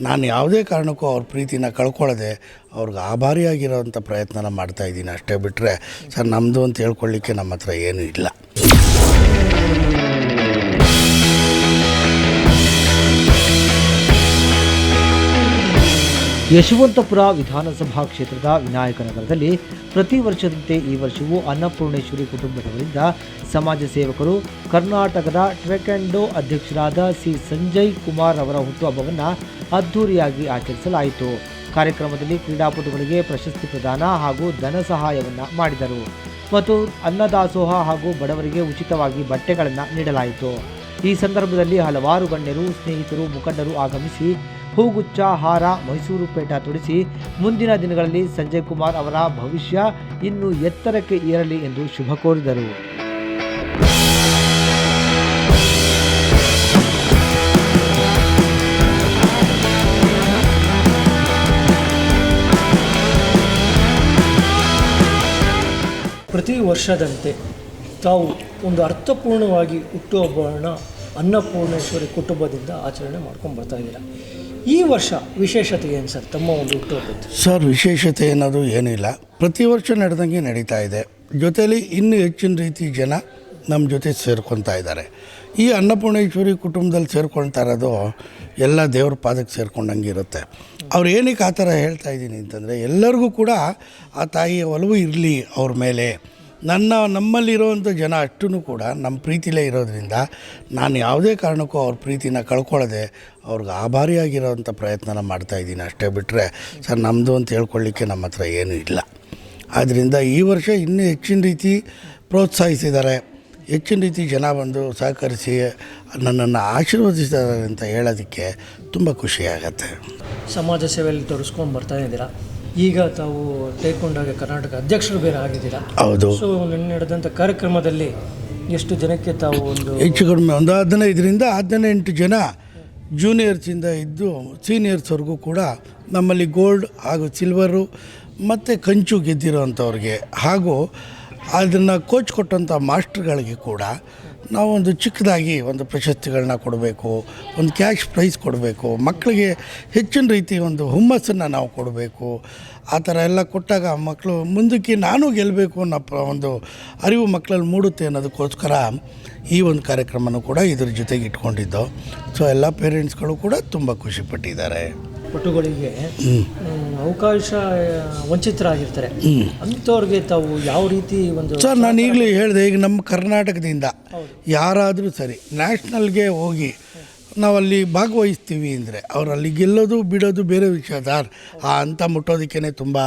ನಾನು ಯಾವುದೇ ಕಾರಣಕ್ಕೂ ಅವ್ರ ಪ್ರೀತಿನ ಕಳ್ಕೊಳ್ಳದೆ ಅವ್ರಿಗೆ ಆಭಾರಿಯಾಗಿರೋವಂಥ ಪ್ರಯತ್ನನ ಮಾಡ್ತಾಯಿದ್ದೀನಿ ಅಷ್ಟೇ ಬಿಟ್ಟರೆ ಸರ್ ನಮ್ಮದು ಅಂತ ಹೇಳ್ಕೊಳ್ಳಿಕ್ಕೆ ನಮ್ಮ ಹತ್ರ ಏನೂ ಇಲ್ಲ. ಯಶವಂತಪುರ ವಿಧಾನಸಭಾ ಕ್ಷೇತ್ರದ ವಿನಾಯಕನಗರದಲ್ಲಿ ಪ್ರತಿ ವರ್ಷದಂತೆ ಈ ವರ್ಷವೂ ಅನ್ನಪೂರ್ಣೇಶ್ವರಿ ಕುಟುಂಬದವರಿಂದ ಸಮಾಜ ಸೇವಕರು, ಕರ್ನಾಟಕದ ಟ್ವೆಕೆಂಡೋ ಅಧ್ಯಕ್ಷರಾದ ಸಿ ಸಂಜಯ್ ಕುಮಾರ್ ಅವರ ಹುಟ್ಟುಹಬ್ಬವನ್ನು ಅದ್ಧೂರಿಯಾಗಿ ಆಚರಿಸಲಾಯಿತು. ಕಾರ್ಯಕ್ರಮದಲ್ಲಿ ಕ್ರೀಡಾಪಟುಗಳಿಗೆ ಪ್ರಶಸ್ತಿ ಪ್ರದಾನ ಹಾಗೂ ಧನ ಸಹಾಯವನ್ನು ಮಾಡಿದರು. ಮತ್ತು ಅನ್ನದಾಸೋಹ ಹಾಗೂ ಬಡವರಿಗೆ ಉಚಿತವಾಗಿ ಬಟ್ಟೆಗಳನ್ನು ನೀಡಲಾಯಿತು. ಈ ಸಂದರ್ಭದಲ್ಲಿ ಹಲವಾರು ಗಣ್ಯರು, ಸ್ನೇಹಿತರು, ಮುಖಂಡರು ಆಗಮಿಸಿ ಹೂಗುಚ್ಚ ಹಾರ ಮೈಸೂರು ಪೇಟ ತೊಡಿಸಿ ಮುಂದಿನ ದಿನಗಳಲ್ಲಿ ಸಂಜಯ್ ಕುಮಾರ್ ಅವರ ಭವಿಷ್ಯ ಇನ್ನೂ ಎತ್ತರಕ್ಕೆ ಏರಲಿ ಎಂದು ಶುಭ ಕೋರಿದರು. ಪ್ರತಿ ವರ್ಷದಂತೆ ತಾವು ಒಂದು ಅರ್ಥಪೂರ್ಣವಾಗಿ ಹುಟ್ಟುಹಬ್ಬವನ್ನು ಅನ್ನಪೂರ್ಣೇಶ್ವರಿ ಕುಟುಂಬದಿಂದ ಆಚರಣೆ ಮಾಡ್ಕೊಂಡು ಬರ್ತಾ ಇದ್ದೀರಾ? ಈ ವರ್ಷ ವಿಶೇಷತೆ ಏನು ಸರ್, ತಮ್ಮ ಒಂದು ಹುಟ್ಟುಹಬ್ಬದ್ದು? ಸರ್, ವಿಶೇಷತೆ ಅನ್ನೋದು ಏನಿಲ್ಲ. ಪ್ರತಿ ವರ್ಷ ನಡೆದಂಗೆ ನಡೀತಾ ಇದೆ. ಜೊತೆಯಲ್ಲಿ ಇನ್ನೂ ಹೆಚ್ಚಿನ ರೀತಿ ಜನ ನಮ್ಮ ಜೊತೆ ಸೇರ್ಕೊತಾ ಇದ್ದಾರೆ. ಈ ಅನ್ನಪೂರ್ಣೇಶ್ವರಿ ಕುಟುಂಬದಲ್ಲಿ ಸೇರ್ಕೊಳ್ತಾ ಇರೋದು ಎಲ್ಲ ದೇವ್ರ ಪಾದಕ್ಕೆ ಸೇರ್ಕೊಂಡಂಗೆ ಇರುತ್ತೆ. ಅವ್ರು ಏನಕ್ಕೆ ಆ ಥರ ಹೇಳ್ತಾ ಇದ್ದೀನಿ ಅಂತಂದರೆ, ಎಲ್ಲರಿಗೂ ಕೂಡ ಆ ತಾಯಿಯ ಒಲವು ಇರಲಿ ಅವ್ರ ಮೇಲೆ. ನನ್ನ, ನಮ್ಮಲ್ಲಿರುವಂಥ ಜನ ಅಷ್ಟೂ ಕೂಡ ನಮ್ಮ ಪ್ರೀತಿಲೇ ಇರೋದ್ರಿಂದ ನಾನು ಯಾವುದೇ ಕಾರಣಕ್ಕೂ ಅವ್ರ ಪ್ರೀತಿನ ಕಳ್ಕೊಳ್ಳದೆ ಅವ್ರಿಗೆ ಆಭಾರಿಯಾಗಿರೋವಂಥ ಪ್ರಯತ್ನನ ಮಾಡ್ತಾಯಿದ್ದೀನಿ ಅಷ್ಟೇ ಬಿಟ್ಟರೆ ಸರ್ ನಮ್ಮದು ಅಂತ ಹೇಳ್ಕೊಳ್ಳಿಕ್ಕೆ ನಮ್ಮ ಹತ್ರ ಏನೂ ಇಲ್ಲ. ಆದ್ದರಿಂದ ಈ ವರ್ಷ ಇನ್ನೂ ಹೆಚ್ಚಿನ ರೀತಿ ಪ್ರೋತ್ಸಾಹಿಸಿದ್ದಾರೆ. ಹೆಚ್ಚಿನ ರೀತಿ ಜನ ಬಂದು ಸಹಕರಿಸಿ ನನ್ನನ್ನು ಆಶೀರ್ವದಿಸಿದ್ದಾರೆ ಅಂತ ಹೇಳೋದಕ್ಕೆ ತುಂಬ ಖುಷಿಯಾಗತ್ತೆ. ಸಮಾಜ ಸೇವೆಯಲ್ಲಿ ತೋರಿಸ್ಕೊಂಡು ಬರ್ತಾ ಇದ್ದೀರಾ? ಈಗ ತಾವು ಟೇಕೊಂಡಾಗ ಕರ್ನಾಟಕ ಅಧ್ಯಕ್ಷರು ಬೇರೆ ಆಗಿದ್ದೀರಾ? ಹೌದು. ಸೊ ನಿನ್ನೆ ನಡೆದಂಥ ಕಾರ್ಯಕ್ರಮದಲ್ಲಿ ಎಷ್ಟು ಜನಕ್ಕೆ ತಾವು ಒಂದು ಹೆಚ್ಚು ಕಡಿಮೆ ಒಂದು ಹದಿನೈದರಿಂದ ಹದಿನೆಂಟು ಜನ ಜೂನಿಯರ್ಸಿಂದ ಇದ್ದು ಸೀನಿಯರ್ಸ್ವರೆಗೂ ಕೂಡ ನಮ್ಮಲ್ಲಿ ಗೋಲ್ಡ್ ಹಾಗೂ ಸಿಲ್ವರು ಮತ್ತು ಕಂಚು ಗೆದ್ದಿರೋವಂಥವ್ರಿಗೆ ಹಾಗೂ ಅದನ್ನು ಕೋಚ್ ಕೊಟ್ಟಂಥ ಮಾಸ್ಟ್ರುಗಳಿಗೆ ಕೂಡ ನಾವೊಂದು ಚಿಕ್ಕದಾಗಿ ಒಂದು ಪ್ರಶಸ್ತಿಗಳನ್ನ ಕೊಡಬೇಕು, ಒಂದು ಕ್ಯಾಶ್ ಪ್ರೈಸ್ ಕೊಡಬೇಕು, ಮಕ್ಕಳಿಗೆ ಹೆಚ್ಚಿನ ರೀತಿ ಒಂದು ಹುಮ್ಮಸ್ಸನ್ನು ನಾವು ಕೊಡಬೇಕು. ಆ ಥರ ಎಲ್ಲ ಕೊಟ್ಟಾಗ ಮಕ್ಕಳು ಮುಂದಕ್ಕೆ ನಾನು ಗೆಲ್ಲಬೇಕು ಅನ್ನೋ ಒಂದು ಅರಿವು ಮಕ್ಕಳಲ್ಲಿ ಮೂಡುತ್ತೆ ಅನ್ನೋದಕ್ಕೋಸ್ಕರ ಈ ಒಂದು ಕಾರ್ಯಕ್ರಮನೂ ಕೂಡ ಇದ್ರ ಜೊತೆಗೆ ಇಟ್ಕೊಂಡಿದ್ದು. ಸೊ ಎಲ್ಲ ಪೇರೆಂಟ್ಸ್ಗಳು ಕೂಡ ತುಂಬ ಖುಷಿಪಟ್ಟಿದ್ದಾರೆ. ಪಟುಗಳಿಗೆ ಅವಕಾಶ ವಂಚಿತರಾಗಿರ್ತಾರೆ. ಅಂಥವ್ರಿಗೆ ತಾವು ಯಾವ ರೀತಿ ಒಂದು ಸರ್ ನಾನು ಈಗಲೇ ಹೇಳಿದೆ ಈಗ ನಮ್ಮ ಕರ್ನಾಟಕದಿಂದ ಯಾರಾದರೂ ಸರಿ ನ್ಯಾಷನಲ್ಗೆ ಹೋಗಿ ನಾವಲ್ಲಿ ಭಾಗವಹಿಸ್ತೀವಿ ಅಂದರೆ ಅವರಲ್ಲಿ ಗೆಲ್ಲೋದು, ಬಿಡೋದು ಬೇರೆ ವಿಷಯ ಆ ಅಂತ ಮುಟ್ಟೋದಕ್ಕೇ ತುಂಬ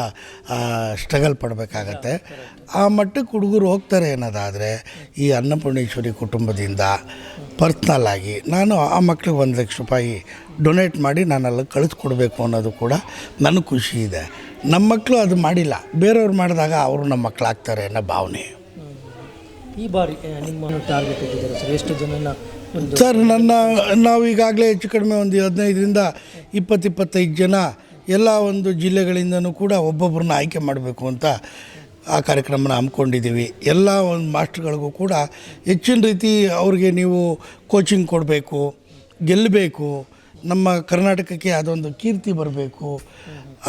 ಸ್ಟ್ರಗಲ್ ಪಡಬೇಕಾಗತ್ತೆ. ಆ ಮಟ್ಟಕ್ಕೆ ಹುಡುಗರು ಹೋಗ್ತಾರೆ ಅನ್ನೋದಾದರೆ ಈ ಅನ್ನಪೂರ್ಣೇಶ್ವರಿ ಕುಟುಂಬದಿಂದ ಪರ್ಸ್ನಲ್ ಆಗಿ ನಾನು ಆ ಮಕ್ಳಿಗೆ ಒಂದು ಲಕ್ಷ ರೂಪಾಯಿ ಡೊನೇಟ್ ಮಾಡಿ ನಾನು ಅಲ್ಲಿ ಕಳಿಸ್ಕೊಡ್ಬೇಕು ಅನ್ನೋದು ಕೂಡ ನನಗೆ ಖುಷಿ ಇದೆ. ನಮ್ಮ ಮಕ್ಕಳು ಅದು ಮಾಡಿಲ್ಲ. ಬೇರೆಯವ್ರು ಮಾಡಿದಾಗ ಅವರು ನಮ್ಮ ಮಕ್ಕಳಾಗ್ತಾರೆ ಅನ್ನೋ ಭಾವನೆ. ಈ ಬಾರಿ ನಿಮ್ಮ ಟಾರ್ಗೆಟ್ ಸರ್ ಎಷ್ಟು ಜನನ ಸರ್, ನನ್ನ ನಾವು ಈಗಾಗಲೇ ಹೆಚ್ಚು ಕಡಿಮೆ ಒಂದು ಹದಿನೈದರಿಂದ ಇಪ್ಪತ್ತು ಇಪ್ಪತ್ತೈದು ಜನ ಎಲ್ಲ ಒಂದು ಜಿಲ್ಲೆಗಳಿಂದನೂ ಕೂಡ ಒಬ್ಬೊಬ್ಬರನ್ನ ಆಯ್ಕೆ ಮಾಡಬೇಕು ಅಂತ ಆ ಕಾರ್ಯಕ್ರಮನ ಹಮ್ಮಿಕೊಂಡಿದ್ದೀವಿ. ಎಲ್ಲ ಒಂದು ಮಾಸ್ಟ್ರ್ಗಳಿಗೂ ಕೂಡ ಹೆಚ್ಚಿನ ರೀತಿ ಅವ್ರಿಗೆ ನೀವು ಕೋಚಿಂಗ್ ಕೊಡಬೇಕು, ಗೆಲ್ಲಬೇಕು, ನಮ್ಮ ಕರ್ನಾಟಕಕ್ಕೆ ಅದೊಂದು ಕೀರ್ತಿ ಬರಬೇಕು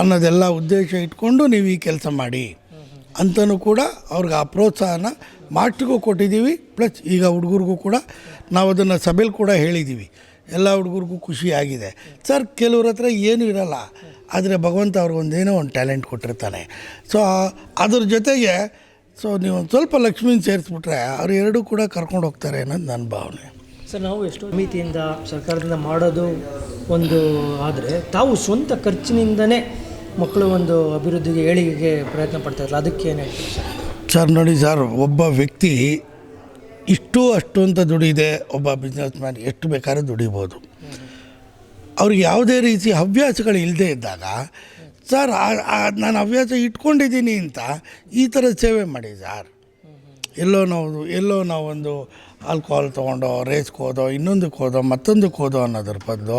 ಅನ್ನೋದೆಲ್ಲ ಉದ್ದೇಶ ಇಟ್ಕೊಂಡು ನೀವು ಈ ಕೆಲಸ ಮಾಡಿ ಅಂತಲೂ ಕೂಡ ಅವ್ರಿಗೆ ಆ ಪ್ರೋತ್ಸಾಹನ ಮಾಸ್ಟ್ರಿಗೂ ಕೊಟ್ಟಿದ್ದೀವಿ ಪ್ಲಸ್ ಈಗ ಹುಡುಗರಿಗೂ ಕೂಡ ನಾವು ಅದನ್ನು ಸಭೆಯಲ್ಲಿ ಕೂಡ ಹೇಳಿದ್ದೀವಿ ಎಲ್ಲ ಹುಡುಗರಿಗೂ ಖುಷಿಯಾಗಿದೆ ಸರ್ ಕೆಲವ್ರ ಹತ್ರ ಏನೂ ಇರಲ್ಲ, ಆದರೆ ಭಗವಂತ ಅವ್ರಿಗೊಂದೇನೋ ಒಂದು ಟ್ಯಾಲೆಂಟ್ ಕೊಟ್ಟಿರ್ತಾನೆ. ಸೊ ಅದ್ರ ಜೊತೆಗೆ ಸೊ ನೀವು ಒಂದು ಸ್ವಲ್ಪ ಲಕ್ಷ್ಮೀನ ಸೇರಿಸ್ಬಿಟ್ರೆ, ಅವ್ರು ಎರಡೂ ಕೂಡ ಕರ್ಕೊಂಡು ಹೋಗ್ತಾರೆ ಅನ್ನೋದು ನನ್ನ ಭಾವನೆ. ಸರ್ ನಾವು ಎಷ್ಟೋ ಸಮಿತಿಯಿಂದ ಸರ್ಕಾರದಿಂದ ಮಾಡೋದು ಒಂದು ಆದರೆ, ತಾವು ಸ್ವಂತ ಖರ್ಚಿನಿಂದನೇ ಮಕ್ಕಳು ಒಂದು ಅಭಿವೃದ್ಧಿಗೆ, ಏಳಿಗೆಗೆ ಪ್ರಯತ್ನ ಪಡ್ತಾ ಇರಲ್ಲ ಅದಕ್ಕೆ ಹೇಳ್ತೀವಿ ಸರ್ ಸರ್, ನೋಡಿ ಸರ್, ಒಬ್ಬ ವ್ಯಕ್ತಿ ಇಷ್ಟು ಅಷ್ಟು ಅಂತ ದುಡಿದೆ, ಒಬ್ಬ ಬಿಸ್ನೆಸ್ ಮ್ಯಾನ್ ಎಷ್ಟು ಬೇಕಾದ್ರೂ ದುಡಿಬೋದು. ಅವ್ರಿಗೆ ಯಾವುದೇ ರೀತಿ ಹವ್ಯಾಸಗಳು ಇಲ್ಲದೆ ಇದ್ದಾಗ, ಸರ್ ನಾನು ಹವ್ಯಾಸ ಇಟ್ಕೊಂಡಿದ್ದೀನಿ ಅಂತ ಈ ಥರ ಸೇವೆ ಮಾಡಿ ಸರ್. ಎಲ್ಲೋ ನಾವು, ಎಲ್ಲೋ ನಾವೊಂದು ಆಲ್ಕೋಹಾಲ್ ತೊಗೊಂಡೋ ರೇಸ್ಗೆ ಹೋದೋ, ಇನ್ನೊಂದಕ್ಕೆ ಹೋದೋ, ಮತ್ತೊಂದಕ್ಕೆ ಹೋದೋ ಅನ್ನೋದ್ರ ಬದಲು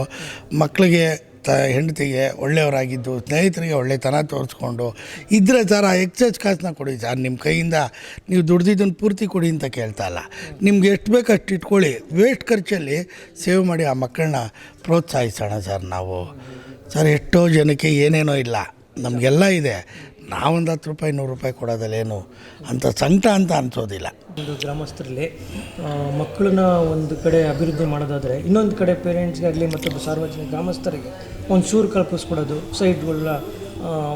ಮಕ್ಕಳಿಗೆ ತ, ಹೆಂಡತಿಗೆ ಒಳ್ಳೆಯವರಾಗಿದ್ದು, ಸ್ನೇಹಿತರಿಗೆ ಒಳ್ಳೆತನ ತೋರಿಸ್ಕೊಂಡು ಇದ್ದರೆ ಸರ್ ಆ ಕಾಸನ್ನ ಕೊಡಿ ಸರ್ ನಿಮ್ಮ ಕೈಯಿಂದ ನೀವು ದುಡ್ದಿದ್ದನ್ನು ಪೂರ್ತಿ ಕೊಡಿ ಅಂತ ಕೇಳ್ತಾ ಇಲ್ಲ. ನಿಮ್ಗೆ ಎಷ್ಟು ಬೇಕು ಅಷ್ಟು ಇಟ್ಕೊಳ್ಳಿ. ವೇಸ್ಟ್ ಖರ್ಚಲ್ಲಿ ಸೇವ್ ಮಾಡಿ ಆ ಮಕ್ಕಳನ್ನ ಪ್ರೋತ್ಸಾಹಿಸೋಣ ಸರ್ ನಾವು. ಸರ್, ಎಷ್ಟೋ ಜನಕ್ಕೆ ಏನೇನೋ ಇಲ್ಲ. ನಮಗೆಲ್ಲ ಇದೆ. ನಾವೊಂದು ಹತ್ತು ರೂಪಾಯಿ ನೂರು ರೂಪಾಯಿ ಕೊಡೋದಲ್ಲೇನು ಅಂತ ಸಂಕಟ ಅಂತ ಅನ್ಸೋದಿಲ್ಲ. ಒಂದು ಗ್ರಾಮಸ್ಥರಲ್ಲಿ ಮಕ್ಕಳನ್ನ ಒಂದು ಕಡೆ ಅಭಿವೃದ್ಧಿ ಮಾಡೋದಾದರೆ, ಇನ್ನೊಂದು ಕಡೆ ಪೇರೆಂಟ್ಸ್ಗಾಗಲಿ ಮತ್ತು ಸಾರ್ವಜನಿಕ ಗ್ರಾಮಸ್ಥರಿಗೆ ಒಂದು ಸೂರು ಕಲ್ಪಿಸ್ಕೊಡೋದು ಸೈಟ್ಗಳನ್ನ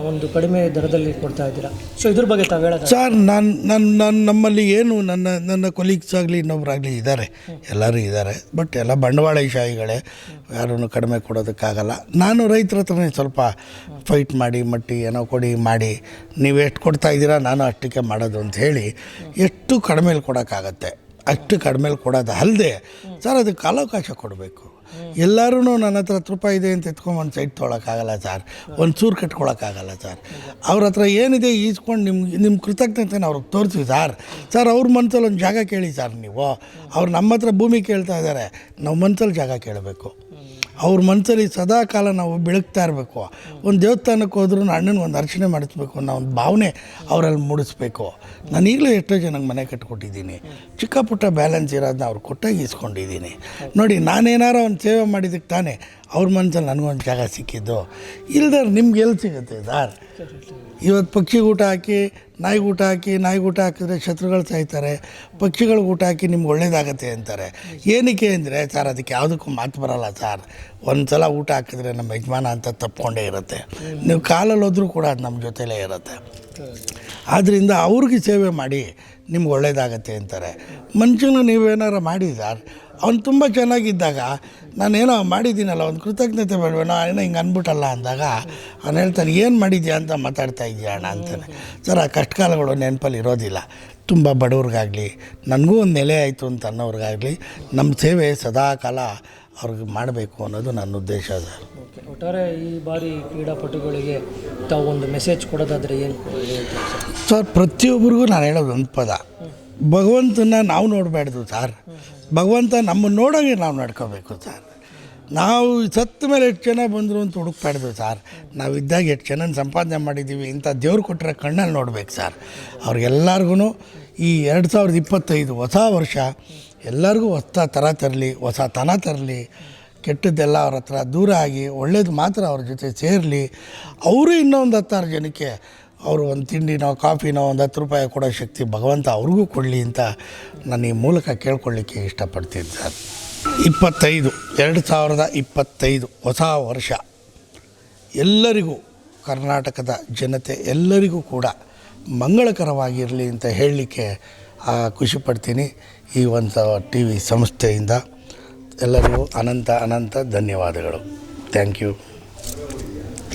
ಒಂದು ಕಡಿಮೆ ದರದಲ್ಲಿ ಕೊಡ್ತಾ ಇದ್ದೀರಾ? ಸೊ ಇದ್ರ ಬಗ್ಗೆ ತಾವು ಹೇಳೋದು? ಸರ್, ನಾನು ನನ್ನ ನನ್ನ ನಮ್ಮಲ್ಲಿ ಏನು ನನ್ನ ನನ್ನ ಕೊಲೀಗ್ಸ್ ಆಗಲಿ ಇನ್ನೊಬ್ಬರಾಗಲಿ ಇದ್ದಾರೆ ಎಲ್ಲರೂ ಇದ್ದಾರೆ ಬಟ್ ಎಲ್ಲ ಬಂಡವಾಳಶಾಹಿಗಳೇ ಯಾರೂ ಕಡಿಮೆ ಕೊಡೋದಕ್ಕಾಗಲ್ಲ. ನಾನು ರೈತರ ಹತ್ರನೇ ಸ್ವಲ್ಪ ಫೈಟ್ ಮಾಡಿ, ಮಟ್ಟಿ ಏನೋ ಕೊಡಿ, ಮಾಡಿ. ನೀವು ಎಷ್ಟು ಕೊಡ್ತಾ ಇದ್ದೀರಾ? ನಾನು ಅಷ್ಟಕ್ಕೆ ಮಾಡೋದು ಅಂತ ಹೇಳಿ, ಎಷ್ಟು ಕಡಿಮೆಲಿ ಕೊಡೋಕ್ಕಾಗತ್ತೆ? ಅಷ್ಟು ಕಡಿಮೆಲಿ ಕೊಡೋದು ಅಲ್ಲದೆ ಸರ್ ಅದಕ್ಕೆ ಕಾಲಾವಕಾಶ ಕೊಡಬೇಕು. ಎಲ್ಲರೂ ನನ್ನ ಹತ್ರ ಹತ್ತು ರೂಪಾಯಿ ಇದೆ ಅಂತ ಎತ್ಕೊಂಡು ಒಂದು ಸೈಟ್ ತೊಗೊಳಕ್ಕಾಗಲ್ಲ ಸರ್. ಒಂದು ಚೂರು ಕಟ್ಕೊಳಕ್ಕಾಗಲ್ಲ ಸರ್. ಅವ್ರ ಹತ್ರ ಏನಿದೆ ಈಸ್ಕೊಂಡು ನಿಮ್ಗೆ ನಿಮ್ಮ ಕೃತಜ್ಞತೆನ ಅವ್ರಿಗೆ ತೋರಿಸಿ ಸರ್. ಸರ್, ಅವ್ರ ಮನ್ಸಲ್ಲಿ ಒಂದು ಜಾಗ ಕೇಳಿ ಸರ್ ನೀವು. ಅವ್ರು ನಮ್ಮ ಹತ್ರ ಭೂಮಿ ಕೇಳ್ತಾ ಇದ್ದಾರೆ ನಾವು ಮನ್ಸಲ್ಲಿ ಜಾಗ ಕೇಳಬೇಕು. ಅವ್ರ ಮನಸ್ಸಲ್ಲಿ ಸದಾ ಕಾಲ ನಾವು ಬೆಳಗ್ತಾ ಇರಬೇಕು. ಒಂದು ದೇವಸ್ಥಾನಕ್ಕೆ ಹೋದ್ರೂ ಅಣ್ಣನ ಒಂದು ಅರ್ಚನೆ ಮಾಡಿಸ್ಬೇಕು ಅನ್ನೋ ಒಂದು ಭಾವನೆ ಅವರಲ್ಲಿ ಮೂಡಿಸ್ಬೇಕು. ನಾನು ಈಗಲೂ ಎಷ್ಟೋ ಜನಕ್ಕೆ ಮನೆ ಕಟ್ಕೊಟ್ಟಿದ್ದೀನಿ. ಚಿಕ್ಕ ಪುಟ್ಟ ಬ್ಯಾಲೆನ್ಸ್ ಇರೋದನ್ನ ಅವ್ರು ಕೊಟ್ಟಾಗಿ ಇಸ್ಕೊಂಡಿದ್ದೀನಿ ನೋಡಿ ನಾನೇನಾರ ಒಂದು ಸೇವೆ ಮಾಡಿದ್ದಕ್ಕೆ ತಾನೇ ಅವ್ರ ಮನಸ್ಸಲ್ಲಿ ನನಗೊಂದು ಜಾಗ ಸಿಕ್ಕಿದ್ದು. ಇಲ್ದಾರೆ ನಿಮ್ಗೆ ಎಲ್ಲಿ ಸಿಗುತ್ತೆ ಸರ್ ಇವತ್ತು ಊಟ ಹಾಕಿ, ನಾಯಿಗೆ ಊಟ ಹಾಕಿ, ನಾಯಿಗೆ ಊಟ ಹಾಕಿದ್ರೆ ಶತ್ರುಗಳು ಸಾಯ್ತಾರೆ. ಪಕ್ಷಿಗಳಿಗೆ ಊಟ ಹಾಕಿ ನಿಮ್ಗೆ ಒಳ್ಳೇದಾಗತ್ತೆ ಅಂತಾರೆ. ಏನಕ್ಕೆ ಅಂದರೆ ಸರ್, ಅದಕ್ಕೆ ಯಾವುದಕ್ಕೂ ಮಾತು ಬರಲ್ಲ ಸರ್. ಒಂದು ಸಲ ಊಟ ಹಾಕಿದ್ರೆ ನಮ್ಮ ಯಜಮಾನ ಅಂತ ತಪ್ಕೊಂಡೇ ಇರುತ್ತೆ. ನೀವು ಕಾಲಲ್ಲಿ ಹೋದರೂ ಕೂಡ ಅದು ನಮ್ಮ ಜೊತೆಲೇ ಇರುತ್ತೆ. ಆದ್ದರಿಂದ ಅವ್ರಿಗೆ ಸೇವೆ ಮಾಡಿ ನಿಮ್ಗೆ ಒಳ್ಳೇದಾಗತ್ತೆ ಅಂತಾರೆ. ಮನುಷ್ಯನ ನೀವೇನಾರು ಮಾಡಿ ಸರ್ ಅವ್ನು ತುಂಬ ಚೆನ್ನಾಗಿದ್ದಾಗ ನಾನೇನೋ ಮಾಡಿದ್ದೀನಲ್ಲ ಒಂದು ಕೃತಜ್ಞತೆ ಬೇಡವೇನೋ ಏನೋ ಹಿಂಗೆ ಅಂದ್ಬಿಟ್ಟಲ್ಲ ಅಂದಾಗ ಅವ್ನು ಹೇಳ್ತಾನೆ ಏನು ಮಾಡಿದ್ಯಾ ಅಂತ ಮಾತಾಡ್ತಾ ಇದೆಯಾ ಅಣ್ಣ? ಅಂತಾನೆ. ಸರ್ ಆ ಕಷ್ಟಕಾಲಗಳು ನೆನಪಲ್ಲಿ ಇರೋದಿಲ್ಲ. ತುಂಬ ಬಡವ್ರಿಗಾಗಲಿ ನನಗೂ ಒಂದು ನೆಲೆ ಆಯಿತು ಅಂತ ಅನ್ನೋರಿಗಾಗಲಿ ನಮ್ಮ ಸೇವೆ ಸದಾ ಕಾಲ ಅವ್ರಿಗೆ ಮಾಡಬೇಕು ಅನ್ನೋದು ನನ್ನ ಉದ್ದೇಶ ಸರ್. ಓಕೆ ಒಟ್ಟಾರೆ ಈ ಬಾರಿ ಕ್ರೀಡಾಪಟುಗಳಿಗೆ ತಾವು ಒಂದು ಮೆಸೇಜ್ ಕೊಡೋದಾದರೆ ಏನು ಸರ್? ಪ್ರತಿಯೊಬ್ಬರಿಗೂ ನಾನು ಹೇಳೋದು ಒಂದು ಪದ. ಭಗವಂತನ ನಾವು ನೋಡಬಾರ್ದು ಸರ್. ಭಗವಂತ ನಮ್ಮನ್ನು ನೋಡೋಂಗೆ ನಾವು ನಡ್ಕೋಬೇಕು ಸರ್. ನಾವು ಸತ್ತ ಮೇಲೆ ಎಷ್ಟು ಜನ ಬಂದರು ಅಂತ ಹುಡುಕ್ಬಾರ್ದು ಸರ್. ನಾವು ಇದ್ದಾಗ ಎಷ್ಟು ಜನ ಸಂಪಾದನೆ ಮಾಡಿದ್ದೀವಿ ಇಂಥ ದೇವ್ರು ಕೊಟ್ಟರೆ ಕಣ್ಣಲ್ಲಿ ನೋಡ್ಬೇಕು ಸರ್. ಅವ್ರಿಗೆಲ್ಲರಿಗೂ ಈ ಎರಡು ಸಾವಿರದ ಇಪ್ಪತ್ತೈದು ಹೊಸ ವರ್ಷ ಎಲ್ಲರಿಗೂ ಹೊಸ ಥರ ತರಲಿ, ಹೊಸ ತನ ತರಲಿ, ಕೆಟ್ಟದ್ದೆಲ್ಲ ಅವ್ರ ಹತ್ರ ದೂರ ಆಗಿ ಒಳ್ಳೇದು ಮಾತ್ರ ಅವ್ರ ಜೊತೆ ಸೇರಲಿ. ಅವರು ಇನ್ನೊಂದು ಹತ್ತಾರು ಜನಕ್ಕೆ ಅವರು ಒಂದು ತಿಂಡಿನೋ, ಕಾಫಿನೋ ಒಂದು ಹತ್ತು ರೂಪಾಯಿ ಕೊಡೋ ಶಕ್ತಿ ಭಗವಂತ ಅವ್ರಿಗೂ ಕೊಡಲಿ ಅಂತ ನಾನು ಈ ಮೂಲಕ ಕೇಳ್ಕೊಳ್ಳಿಕ್ಕೆ ಇಷ್ಟಪಡ್ತಿದ್ದೆ ಸರ್ ಇಪ್ಪತ್ತೈದು, ಎರಡು ಸಾವಿರದ ಇಪ್ಪತ್ತೈದು ಹೊಸ ವರ್ಷ. ಎಲ್ಲರಿಗೂ, ಕರ್ನಾಟಕದ ಜನತೆ ಎಲ್ಲರಿಗೂ ಕೂಡ ಮಂಗಳಕರವಾಗಿರಲಿ ಅಂತ ಹೇಳಲಿಕ್ಕೆ ಖುಷಿಪಡ್ತೀನಿ. ಈ ಒಂದು ಟಿ ವಿ ಸಂಸ್ಥೆಯಿಂದ ಎಲ್ಲರಿಗೂ ಅನಂತ ಅನಂತ ಧನ್ಯವಾದಗಳು. Thank you.